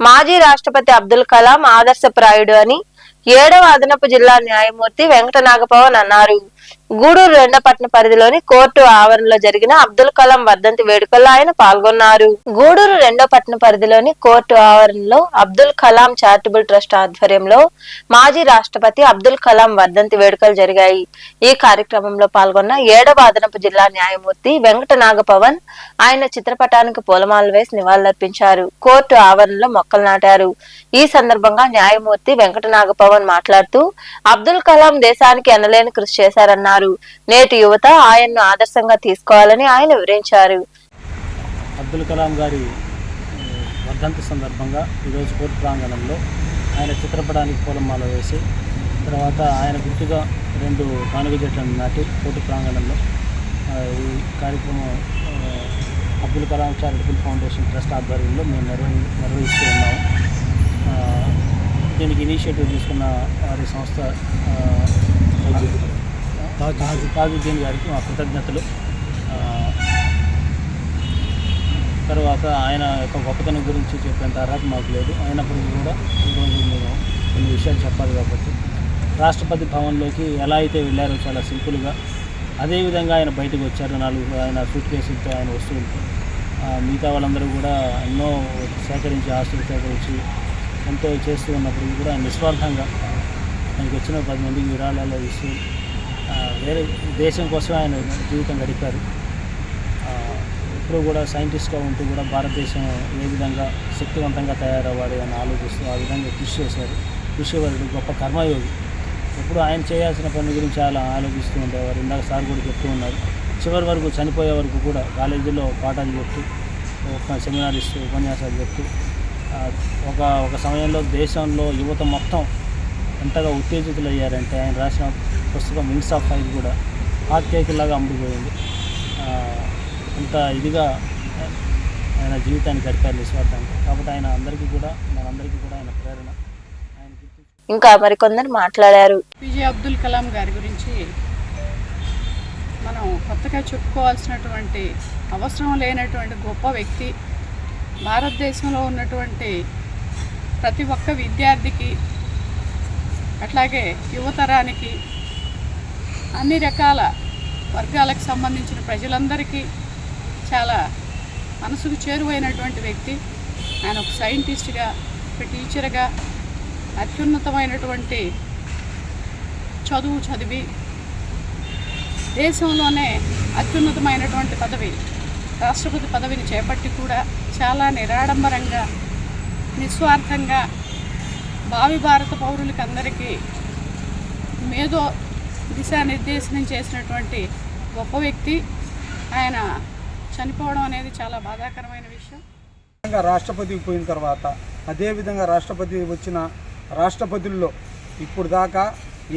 మాజీ రాష్ట్రపతి అబ్దుల్ కలాం ఆదర్శప్రాయుడు అని ఏడవ అదనపు జిల్లా న్యాయమూర్తి వెంకట నాగపవన్ అన్నారు. గూడూరు రెండపట్న పరిధిలోని కోర్టు ఆవరణలో జరిగిన అబ్దుల్ కలాం వర్ధంతి వేడుకల్లో ఆయన పాల్గొన్నారు. గూడూరు రెండోపట్న పరిధిలోని కోర్టు ఆవరణలో అబ్దుల్ కలాం చారిటబుల్ ట్రస్ట్ ఆధ్వర్యంలో మాజీ రాష్ట్రపతి అబ్దుల్ కలాం వర్ధంతి వేడుకలు జరిగాయి. ఈ కార్యక్రమంలో పాల్గొన్న ఏడవ అదనపు జిల్లా న్యాయమూర్తి వెంకట నాగపవన్ ఆయన చిత్రపటానికి పూలమాలలు వేసి నివాళులర్పించారు. కోర్టు ఆవరణలో మొక్కలు నాటారు. ఈ సందర్భంగా న్యాయమూర్తి వెంకట నాగపవన్ మాట్లాడుతూ అబ్దుల్ కలాం దేశానికి ఎనలేని కృషి చేశారన్నారు. నేటి యువత ఆయన్ను ఆదర్శంగా తీసుకోవాలని ఆయన వివరించారు. అబ్దుల్ కలాం గారి వర్ధంతి సందర్భంగా ఈరోజు కోర్టు ప్రాంగణంలో ఆయన చిత్రపటానికి పూలమాల వేసి తర్వాత ఆయన గుర్తుగా రెండు కానుగ చెట్లను నాటి కోర్టు ప్రాంగణంలో ఈ కార్యక్రమం Abdul Kalam charitable foundation trust ఆధ్వర్యంలో మేము నిర్వహి నిర్వహిస్తూ ఉన్నాము. దీనికి ఇనిషియేటివ్ తీసుకున్న వారి సంస్థ తాజుద్దీన్ గారికి మా కృతజ్ఞతలు. తర్వాత ఆయన యొక్క గొప్పతనం గురించి చెప్పేంత అర్హత మాకు లేదు. అయినప్పటికీ కూడా ఈరోజు మేము కొన్ని విషయాలు చెప్పాలి కాబట్టి రాష్ట్రపతి భవన్లోకి ఎలా అయితే వెళ్ళారో చాలా సింపుల్గా. అదేవిధంగా ఆయన బయటకు వచ్చారు. నాలుగు ఆయన సూట్ కేసులతో ఆయన వస్తువులతో మిగతా వాళ్ళందరూ కూడా ఎన్నో సేకరించి ఆస్తులు సేకరించి ఎంతో చేస్తూ ఉన్నప్పటికీ కూడా ఆయన నిస్వార్థంగా ఆయనకు వచ్చిన పది మందికి విరాళాలు ఇస్తూ వేరే దేశం కోసం ఆయన జీవితం గడిపారు. ఇప్పుడు కూడా సైంటిస్ట్గా ఉంటూ కూడా భారతదేశం ఏ విధంగా శక్తివంతంగా తయారవ్వాలి అని ఆలోచిస్తూ ఆ విధంగా కృషి చేశారు. కృషివరుడు గొప్ప కర్మయోగి. ఎప్పుడు ఆయన చేయాల్సిన పని గురించి చాలా ఆలోచిస్తూ ఉండేవారు. ఇందాక సార్ కూడా చెప్తూ ఉన్నారు. చివరి వరకు చనిపోయే వరకు కూడా కాలేజీలో పాఠాలు చెప్తూ ఒక సెమినార్ ఇస్తూ ఉపన్యాసాలు చెప్తూ ఒక ఒక సమయంలో దేశంలో యువత మొత్తం ఎంతగా ఉత్తేజితులు అయ్యారంటే ఆయన రాసిన పుస్తకం వింగ్స్ ఆఫ్ ఫైర్ కూడా హాట్ కేకులాగా అమ్ముడుపోయింది. ఆ, అంత ఇదిగా ఆయన జీవితాన్ని గడిపారు నిస్వార్థంగా. కాబట్టి ఆయన అందరికీ కూడా మనందరికీ కూడా ఆయన ప్రేరణ. ఇంకా మరికొందరు మాట్లాడారు. పిజే అబ్దుల్ కలాం గారి గురించి మనం కొత్తగా చెప్పుకోవాల్సినటువంటి అవసరం లేనటువంటి గొప్ప వ్యక్తి భారతదేశంలో ఉన్నటువంటి ప్రతి ఒక్క విద్యార్థికి అట్లాగే యువతరానికి అన్ని రకాల వర్గాలకు సంబంధించిన ప్రజలందరికీ చాలా మనసుకు చేరువైనటువంటి వ్యక్తి. ఆయన ఒక సైంటిస్ట్గా ఒక టీచర్గా అత్యున్నతమైనటువంటి చదువు చదివి దేశంలోనే అత్యున్నతమైనటువంటి పదవి రాష్ట్రపతి పదవిని చేపట్టి కూడా చాలా నిరాడంబరంగా నిస్వార్థంగా భావి భారత పౌరులకి అందరికీ మేధో దిశానిర్దేశనం చేసినటువంటి గొప్ప వ్యక్తి. ఆయన చనిపోవడం అనేది చాలా బాధాకరమైన విషయం. విధంగా రాష్ట్రపతికి పోయిన తర్వాత అదేవిధంగా రాష్ట్రపతి వచ్చిన రాష్ట్రపతుల్లో ఇప్పుడు దాకా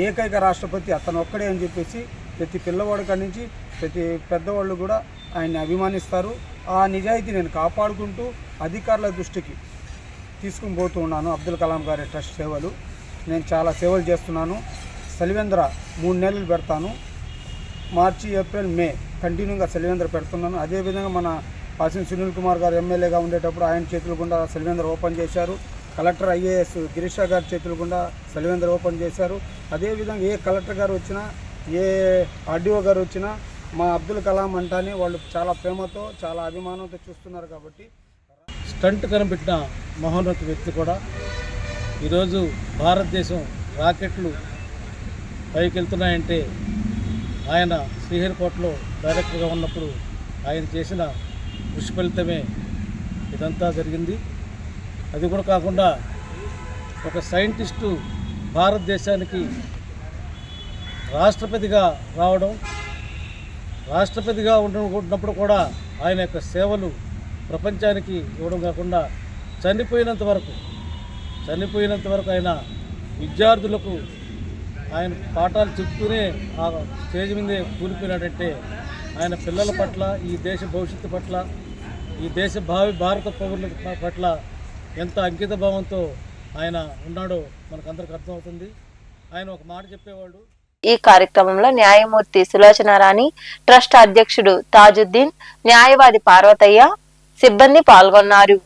ఏకైక రాష్ట్రపతి అతను ఒక్కడే అని చెప్పేసి ప్రతి పిల్లవాడి కాడి నుంచి ప్రతి పెద్దవాళ్ళు కూడా ఆయన్ని అభిమానిస్తారు. ఆ నిజాయితీ నేను కాపాడుకుంటూ అధికారుల దృష్టికి తీసుకుని పోతూ ఉన్నాను. అబ్దుల్ కలాం గారి ట్రస్ట్ సేవలు. నేను చాలా సేవలు చేస్తున్నాను. సలివేంద్ర మూడు నెలలు పెడతాను. మార్చి ఏప్రిల్ మే కంటిన్యూగా సెలివేంద్ర పెడుతున్నాను. అదేవిధంగా మన పాసిన సునీల్ కుమార్ గారు ఎమ్మెల్యేగా ఉండేటప్పుడు ఆయన చేతులు గుండా సెలివేంద్ర ఓపెన్ చేశారు. కలెక్టర్ ఐఏఎస్ గిరీషా గారి చేతులు గుండా సెలివేంద్ర ఓపెన్ చేశారు. అదేవిధంగా ఏ కలెక్టర్ గారు వచ్చినా ఏ ఆర్డీఓ గారు వచ్చినా మా అబ్దుల్ కలాం అంటానే వాళ్ళు చాలా ప్రేమతో చాలా అభిమానంతో చూస్తున్నారు కాబట్టి. స్టంట్ కనిపెట్టిన మహోన్నత వ్యక్తి కూడా ఈరోజు భారతదేశం రాకెట్లు పైకి వెళ్తున్నాయంటే ఆయన శ్రీహరికోటలో డైరెక్టర్గా ఉన్నప్పుడు ఆయన చేసిన కృషి ఫలితమే ఇదంతా జరిగింది. అది కూడా కాకుండా ఒక సైంటిస్టు భారతదేశానికి రాష్ట్రపతిగా రావడం రాష్ట్రపతిగా ఉన్నప్పుడు కూడా ఆయన యొక్క సేవలు ప్రపంచానికి ఇవ్వడం కాకుండా చనిపోయినంత వరకు చనిపోయినంత వరకు ఆయన విద్యార్థులకు ఆయన పాఠాలు చెప్తూనే ఆ స్టేజ్ మీదే కూలిపోయినాడంటే ఆయన పిల్లల పట్ల ఈ దేశ భవిష్యత్తు పట్ల ఈ దేశ భావి భారత పౌరుల పట్ల ఎంత అంకిత భావంతో ఆయన ఉన్నాడో మనకందరికి అర్థమవుతుంది. ఆయన ఒక మాట చెప్పేవాడు. ఈ కార్యక్రమంలో న్యాయమూర్తి సులోచనారాణి ట్రస్ట్ అధ్యక్షుడు తాజుద్దీన్ న్యాయవాది పార్వతయ్య సిబ్బంది పాల్గొన్నారు.